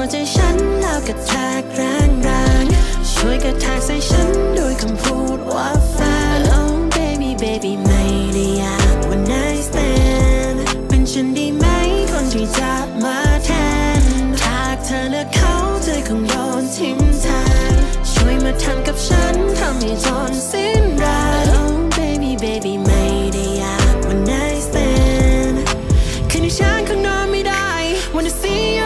วใจฉันแล้วกระแทกแรงแรงช่วยกระแทกใส่ฉันโดยคำพูดว่าแฟน Oh baby baby ไม่ได้อยาก one night stand เป็นฉันได้ไหมคนที่จะมาแทนถากเธอแลือเขาเธอคงโดนทิ้มแทางช่วยมาทำกับฉันทำให้จนสิ้นแรง Oh baby baby ไม่ได้อยาก one night stand คืนนี้ฉันคงนอนไม่ได้ Wanna see